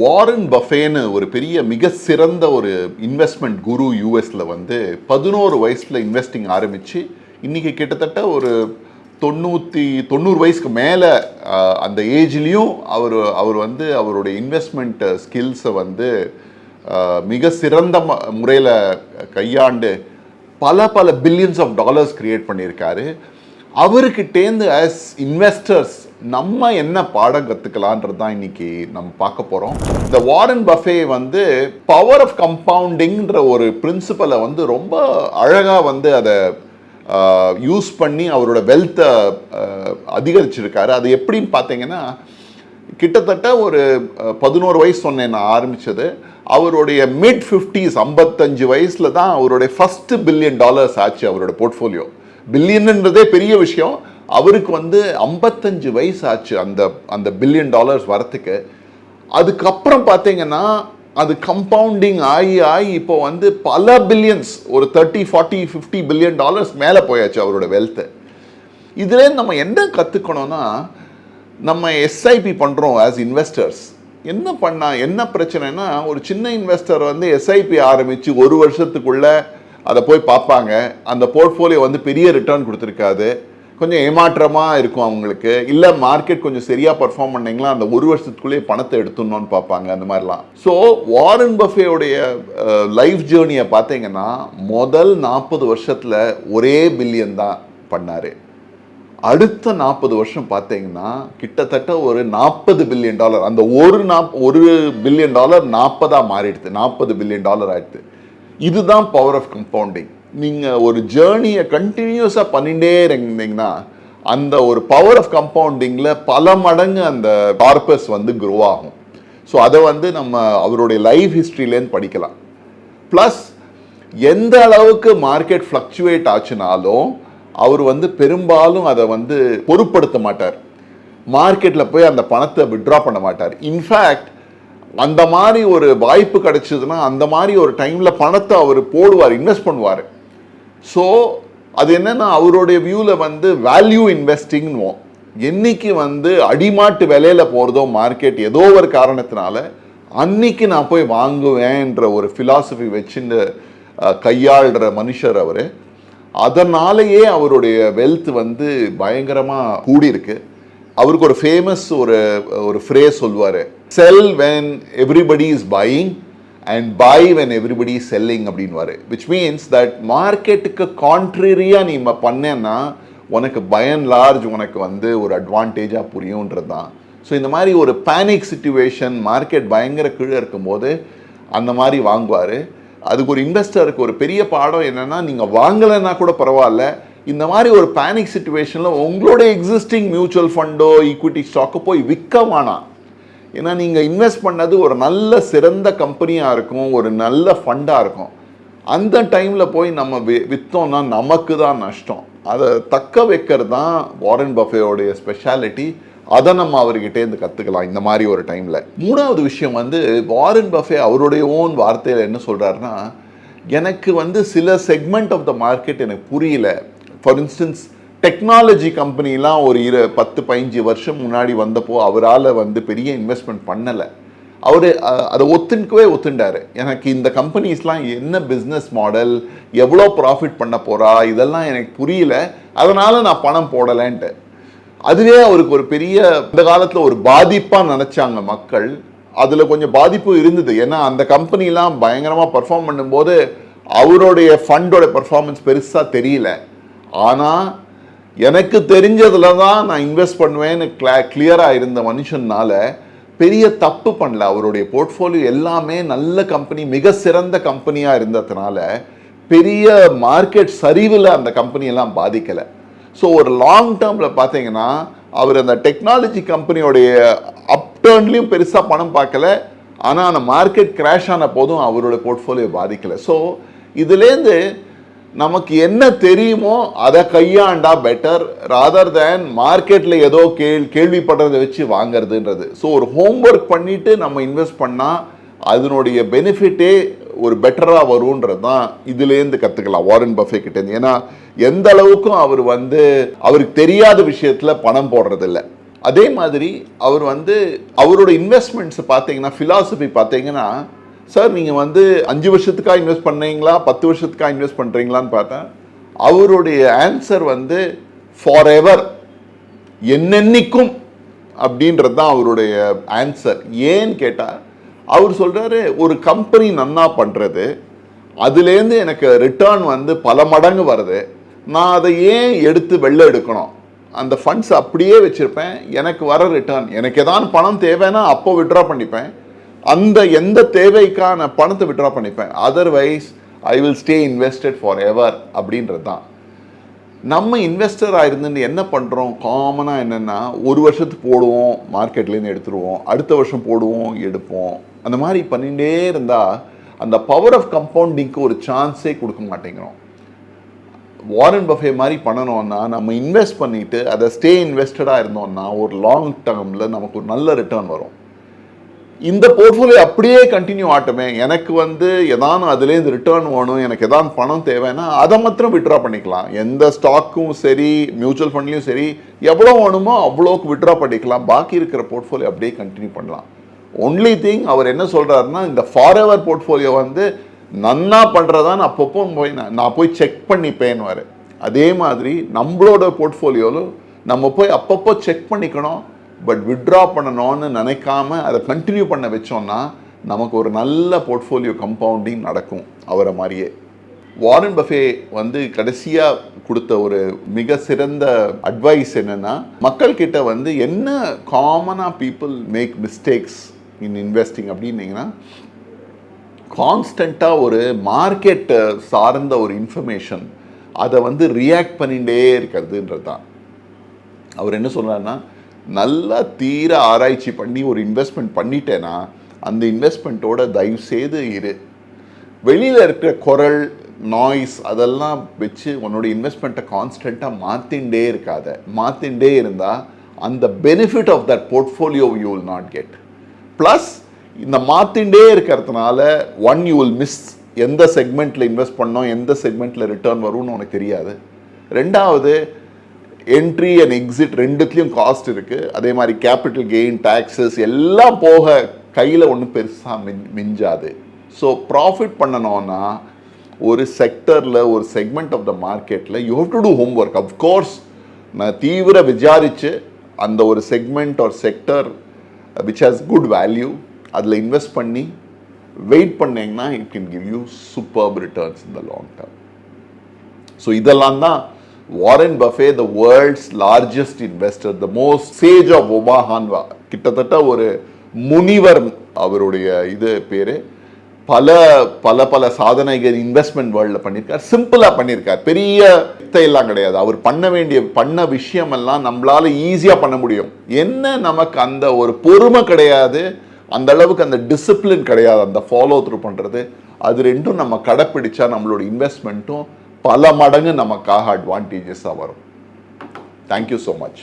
Warren பஃபேன்னு ஒரு பெரிய மிக சிறந்த ஒரு இன்வெஸ்ட்மெண்ட் குரு யூஎஸில் வந்து பதினோரு வயசில் இன்வெஸ்டிங் ஆரம்பித்து இன்னைக்கு கிட்டத்தட்ட ஒரு தொண்ணூற்றி தொண்ணூறு வயசுக்கு மேலே அந்த ஏஜ்லேயும் அவர் அவர் வந்து அவருடைய இன்வெஸ்ட்மெண்ட் ஸ்கில்ஸை வந்து மிக சிறந்த முறையில் கையாண்டு பல பல பில்லியன்ஸ் ஆஃப் டாலர்ஸ் கிரியேட் பண்ணியிருக்காரு. அவருக்கிட்டேந்து அஸ் இன்வெஸ்டர்ஸ் நம்ம என்ன பாடம் கற்றுக்கலான்றது தான் இன்னைக்கு நம்ம பார்க்க போகிறோம் இந்த வாரன் பஃபே வந்து பவர் ஆஃப் கம்பவுண்டிங்கிற ஒரு பிரின்சிபலை வந்து ரொம்ப அழகாக வந்து அதை யூஸ் பண்ணி அவரோட வெல்த்தை அதிகரிச்சிருக்காரு. அது எப்படின்னு பார்த்தீங்கன்னா கிட்டத்தட்ட ஒரு பதினோரு வயசு சொன்னேன் நான் ஆரம்பித்தது அவருடைய மிட் ஃபிஃப்டிஸ் ஐம்பத்தஞ்சு வயசில் தான் அவருடைய ஃபஸ்ட்டு பில்லியன் டாலர்ஸ் ஆச்சு அவரோட போர்ட்ஃபோலியோ பில்லியன்ன்றதே பெரிய விஷயம். அவருக்கு வந்து ஐம்பத்தஞ்சு வயசு ஆச்சு அந்த அந்த பில்லியன் டாலர்ஸ் வரத்துக்கு. அதுக்கப்புறம் பார்த்தீங்கன்னா அது கம்பவுண்டிங் ஆகி ஆகி இப்போ வந்து பல பில்லியன்ஸ் ஒரு thirty forty fifty billion dollars மேலே போயாச்சு அவரோட வெல்த்து இதுலேருந்து நம்ம என்ன கற்றுக்கணும்னா நம்ம எஸ்ஐபி பண்ணுறோம் ஆஸ் இன்வெஸ்டர்ஸ் என்ன பண்ணால் என்ன பிரச்சனைனா ஒரு சின்ன இன்வெஸ்டர் வந்து எஸ்ஐபி ஆரம்பித்து ஒரு வருஷத்துக்குள்ளே அதை போய் பார்ப்பாங்க. அந்த போர்ட்ஃபோலியோ வந்து பெரிய ரிட்டர்ன் கொடுத்துருக்காது. கொஞ்சம் ஏமாற்றமாக இருக்கும் அவங்களுக்கு. இல்லை மார்க்கெட் கொஞ்சம் சரியாக பர்ஃபார்ம் பண்ணிங்களா அந்த ஒரு வருஷத்துக்குள்ளேயே பணத்தை எடுத்துடணும்னு பார்ப்பாங்க அந்த மாதிரிலாம். ஸோ வாரன் பஃபேவுடைய லைஃப் ஜேர்னியை பார்த்தீங்கன்னா முதல் நாற்பது வருஷத்தில் ஒரே பில்லியன் தான் பண்ணார். அடுத்த நாற்பது வருஷம் பார்த்தீங்கன்னா கிட்டத்தட்ட ஒரு நாற்பது பில்லியன் டாலர் அந்த ஒரு நாப் ஒரு பில்லியன் டாலர் நாற்பதாக மாறிடுது. நாற்பது பில்லியன் டாலர் ஆயிடுது. இதுதான் பவர் ஆஃப் கம்பவுண்டிங் நீங்கள் ஒரு ஜேர்னியை கண்டினியூஸாக பண்ணிகிட்டே இருந்தீங்கன்னா அந்த ஒரு பவர் ஆஃப் கம்பவுண்டிங்கில் பல மடங்கு அந்த கார்பஸ் வந்து க்ரோ ஆகும். ஸோ அதை வந்து நம்ம அவருடைய லைஃப் ஹிஸ்ட்ரியிலேருந்து படிக்கலாம். ப்ளஸ் எந்த அளவுக்கு மார்க்கெட் ஃப்ளக்சுவேட் ஆச்சுனாலும் அவர் வந்து பெரும்பாலும் அதை வந்து பொருட்படுத்த மாட்டார். மார்க்கெட்டில் போய் அந்த பணத்தை விட்ரா பண்ண மாட்டார். இன்ஃபேக்ட் அந்த மாதிரி ஒரு வாய்ப்பு கிடைச்சதுன்னா அந்த மாதிரி ஒரு டைமில் பணத்தை அவர் போடுவார் இன்வெஸ்ட் பண்ணுவார். ஸோ அது என்னென்னா அவருடைய வியூவில் வந்து வேல்யூ இன்வெஸ்டிங்னுவோம் என்னைக்கு வந்து அடிமாட்டு விலையில் போகிறதோ மார்க்கெட் ஏதோ ஒரு காரணத்தினால அன்னைக்கு நான் போய் வாங்குவேன்ற ஒரு ஃபிலாசபி வச்சுன்னு கையாளுற மனுஷர் அவர். அதனாலேயே அவருடைய வெல்த் வந்து பயங்கரமாக கூடியிருக்கு. அவருக்கு ஒரு ஃபேமஸ் ஒரு ஒரு ஃப்ரேஸ் சொல்லுவார். Sell when everybody is buying and buy when everybody is selling அப்படின்வாரு which means that மார்க்கெட்டுக்கு கான்ட்ரரியாக நீ பண்ணேன்னா உனக்கு பயன் லார்ஜ் உனக்கு வந்து ஒரு அட்வான்டேஜாக புரியுன்றது தான். ஸோ இந்த மாதிரி ஒரு பேனிக் சுச்சுவேஷன் மார்க்கெட் பயங்கர கீழே இருக்கும்போது அந்த மாதிரி வாங்குவார். அதுக்கு ஒரு இன்வெஸ்டருக்கு ஒரு பெரிய பாடம் என்னன்னா நீங்கள் வாங்கலைன்னா கூட பரவாயில்ல இந்த மாதிரி ஒரு பேனிக் சுச்சுவேஷனில் உங்களோட எக்ஸிஸ்டிங் மியூச்சுவல் ஃபண்டோ ஈக்விட்டி ஸ்டாக்கோ போய் விற்க வேணாம். ஏன்னா நீங்கள் இன்வெஸ்ட் பண்ணது ஒரு நல்ல சிறந்த கம்பெனியாக இருக்கும் ஒரு நல்ல ஃபண்டாக இருக்கும். அந்த டைமில் போய் நம்ம வி- விற்றோம்னா நமக்கு தான் நஷ்டம். அதை தக்க வைக்கிறது தான் வாரன் பஃபேயோடைய ஸ்பெஷாலிட்டி அதை நம்ம அவர்கிட்டேருந்து கற்றுக்கலாம் இந்த மாதிரி ஒரு டைமில் மூணாவது விஷயம் வந்து வாரன் பஃபே அவருடைய ஓன் வார்த்தையில் என்ன சொல்கிறாருன்னா எனக்கு வந்து சில செக்மெண்ட் ஆஃப் த மார்க்கெட் எனக்கு புரியல. ஃபார் இன்ஸ்டன்ஸ் டெக்னாலஜி கம்பெனிலாம் ஒரு இரு பத்து பதினஞ்சு வருஷம் முன்னாடி வந்தப்போ அவரால் வந்து பெரிய இன்வெஸ்ட்மெண்ட் பண்ணலை. அவர் அதை ஒத்துக்கவே ஒத்துண்டார். எனக்கு இந்த கம்பெனிஸ்லாம் என்ன பிஸ்னஸ் மாடல் எவ்வளோ ப்ராஃபிட் பண்ண போகிறா இதெல்லாம் எனக்கு புரியல. அதனால் நான் பணம் போடலைன்ட்டு. அதுவே அவருக்கு ஒரு பெரிய இந்த காலத்தில் ஒரு பாதிப்பாக நினச்சாங்க மக்கள். அதில் கொஞ்சம் பாதிப்பு இருந்தது. ஏன்னா அந்த கம்பெனிலாம் பயங்கரமாக பர்ஃபார்ம் பண்ணும்போது அவருடைய ஃபண்டோட பர்ஃபார்மன்ஸ் பெருசாக தெரியல. ஆனால் எனக்கு தெரிஞ்சதில் தான் நான் இன்வெஸ்ட் பண்ணுவேன்னு கிளா கிளியராக இருந்த மனுஷனால் பெரிய தப்பு பண்ணல. அவருடைய போர்ட்ஃபோலியோ எல்லாமே நல்ல கம்பெனி மிக சிறந்த கம்பெனியாக இருந்ததுனால பெரிய மார்க்கெட் சரிவில் அந்த கம்பெனியெல்லாம் பாதிக்கலை. ஸோ ஒரு லாங் டேர்மில் பார்த்தீங்கன்னா அவர் அந்த டெக்னாலஜி கம்பெனியோடைய அப்டர்ன்லையும் பெருசாக பணம் பார்க்கல ஆனால் அந்த மார்க்கெட் கிராஷ் ஆன போதும் அவரோட போர்ட்ஃபோலியோ பாதிக்கலை. ஸோ இதுலேருந்து நமக்கு என்ன தெரியுமோ அதை கையாண்டா பெட்டர் ராதர் தேன் மார்க்கெட்டில் ஏதோ கேள் கேள்விப்படுறதை வச்சு வாங்குறதுன்றது. ஸோ ஒரு ஹோம்ஒர்க் பண்ணிட்டு நம்ம இன்வெஸ்ட் பண்ணால் அதனுடைய பெனிஃபிட்டே ஒரு பெட்டராக வரும்ன்றது தான் இதுலேருந்து கற்றுக்கலாம் வாரன் பஃபே கிட்டேருந்து ஏன்னா எந்த அளவுக்கும் அவர் வந்து அவருக்கு தெரியாத விஷயத்தில் பணம் போடுறதில்ல. அதே மாதிரி அவர் வந்து அவரோட இன்வெஸ்ட்மெண்ட்ஸ் பார்த்தீங்கன்னா ஃபிலாசபி பார்த்தீங்கன்னா சார் நீங்கள் வந்து அஞ்சு வருஷத்துக்காக இன்வெஸ்ட் பண்ணீங்களா? பத்து வருஷத்துக்காக இன்வெஸ்ட் பண்ணுறீங்களான்னு பார்த்தேன். அவருடைய ஆன்சர் வந்து ஃபார் எவர் என்னென்னைக்கும் அப்படின்றது தான் அவருடைய ஆன்சர் ஏன்னு கேட்டால் அவர் சொல்கிறாரு ஒரு கம்பெனி நன்னா பண்ணுறது அதுலேருந்து எனக்கு ரிட்டர்ன் வந்து பல மடங்கு வருது. நான் அதை ஏன் எடுத்து வெளில எடுக்கணும்? அந்த ஃபண்ட்ஸ் அப்படியே வச்சுருப்பேன். எனக்கு வர ரிட்டர்ன் எனக்கு ஏதாவது பணம் தேவைன்னா அப்போ விட்ரா பண்ணிப்பேன். அந்த எந்த தேவைக்கான பணத்தை விட்ரா பண்ணிப்பேன். Otherwise I will stay invested for ever அப்படின்றது தான் நம்ம இன்வெஸ்டராக இருந்துட்டு என்ன பண்ணுறோம் காமனாக என்னென்னா ஒரு வருஷத்துக்கு போடுவோம் மார்க்கெட்லேருந்து எடுத்துருவோம். அடுத்த வருஷம் போடுவோம் எடுப்போம். அந்த மாதிரி பண்ணிகிட்டே இருந்தால் அந்த பவர் ஆஃப் கம்பவுண்டிங்க்கு ஒரு சான்ஸே கொடுக்க மாட்டேங்கிறோம். வாரன் பஃபே மாதிரி பண்ணணும்னா நம்ம இன்வெஸ்ட் பண்ணிவிட்டு அதை ஸ்டே இன்வெஸ்டடாக இருந்தோம்னா ஒரு லாங் டேர்மில் நமக்கு ஒரு நல்ல ரிட்டர்ன் வரும். இந்த போர்ட்ஃபோலியோ அப்படியே கண்டினியூ ஆட்டுமே எனக்கு வந்து எதானும் அதுலேருந்து ரிட்டர்ன் வேணும் எனக்கு எதாவது பணம் தேவைன்னா அதை மாத்திரம் விட்ரா பண்ணிக்கலாம். எந்த ஸ்டாக்கும் சரி மியூச்சுவல் ஃபண்ட்லையும் சரி எவ்வளோ வேணுமோ அவ்வளோக்கு விட்ரா பண்ணிக்கலாம். பாக்கி இருக்கிற போர்ட்ஃபோலியோ அப்படியே கண்டினியூ பண்ணலாம். ஒன்லி திங் அவர் என்ன சொல்கிறாருன்னா இந்த ஃபார் போர்ட்ஃபோலியோ வந்து நன்னா பண்ணுறதான்னு அப்பப்போ போய் நான் நான் போய் செக் பண்ணிப்பேன்னு அதே மாதிரி நம்மளோட போர்ட்ஃபோலியோவில் நம்ம போய் அப்பப்போ செக் பண்ணிக்கணும். பட் விட்ரா பண்ணணும்னு நினைக்காம அதை கண்டினியூ பண்ண வச்சோம்னா நமக்கு ஒரு நல்ல போர்ட்ஃபோலியோ கம்பவுண்டிங் நடக்கும் அவரை மாதிரியே. வாரன் பஃபே வந்து கடைசியாக கொடுத்த ஒரு மிக சிறந்த அட்வைஸ் என்னென்னா மக்கள் கிட்ட வந்து என்ன காமனாக people make mistakes in investing அப்படின்னீங்கன்னா கான்ஸ்டண்ட்டாக ஒரு மார்க்கெட் சார்ந்த ஒரு இன்ஃபர்மேஷன் அதை வந்து ரியாக்ட் பண்ணிகிட்டே இருக்கிறதுன்றது தான் அவர் என்ன சொல்கிறாருன்னா நல்லா தீர ஆராய்ச்சி பண்ணி ஒரு இன்வெஸ்ட்மெண்ட் பண்ணிட்டேன்னா அந்த இன்வெஸ்ட்மெண்ட்டோட தயவு செய்து இரு. வெளியில் இருக்கிற குரல் நாய்ஸ் அதெல்லாம் வச்சு உன்னோட இன்வெஸ்ட்மெண்ட்டை கான்ஸ்டண்ட்டாக மாற்றிண்டே இருக்காத. மாற்றிண்டே இருந்தால் அந்த benefit of that portfolio you will not get plus இந்த மாற்றிண்டே இருக்கிறதுனால ஒன் யூ வில் மிஸ் எந்த செக்மெண்ட்டில் இன்வெஸ்ட் பண்ணோம் எந்த செக்மெண்ட்டில் ரிட்டர்ன் வரும்னு உனக்கு தெரியாது. ரெண்டாவது என்ட்ரி அண்ட் எக்ஸிட் ரெண்டுத்துலேயும் காஸ்ட் இருக்குது அதே மாதிரி கேபிட்டல் கெயின் டேக்ஸஸ் எல்லாம் போக கையில் ஒன்றும் பெருசாக மின் மிஞ்சாது. ஸோ ப்ராஃபிட் பண்ணணும்னா ஒரு செக்டரில் ஒரு செக்மெண்ட் ஆஃப் த மார்க்கெட்டில் you have to do homework of course நான் தீவிர விசாரித்து அந்த ஒரு செக்மெண்ட் ஒரு sector which has good value அதில் இன்வெஸ்ட் பண்ணி வெயிட் பண்ணிங்கன்னா it can give you superb returns இந்த லாங் டேர்ம் ஸோ இதெல்லாம் தான் Warren Buffett the world's largest investor the most sage of ஒபாஹான்வா கிட்டத்தட்ட ஒரு முனிவர் அவருடைய இது பேர். பல பல பல சாதனைகள் இன்வெஸ்ட்மெண்ட் வேர்ல்டில் பண்ணியிருக்கார் சிம்பிளாக பண்ணியிருக்கார் பெரிய எல்லாம் கிடையாது. அவர் பண்ண வேண்டிய பண்ண விஷயமெல்லாம் நம்மளால ஈஸியாக பண்ண முடியும். என்ன நமக்கு அந்த ஒரு பொறுமை கிடையாது அந்த அளவுக்கு அந்த டிசிப்ளின் கிடையாது அந்த ஃபாலோ த்ரூ பண்ணுறது அது ரெண்டும் நம்ம கடைப்பிடிச்சா நம்மளோட இன்வெஸ்ட்மெண்ட்டும் பல மடங்கு நமக்காக அட்வான்டேஜஸாக வரும். Thank you so much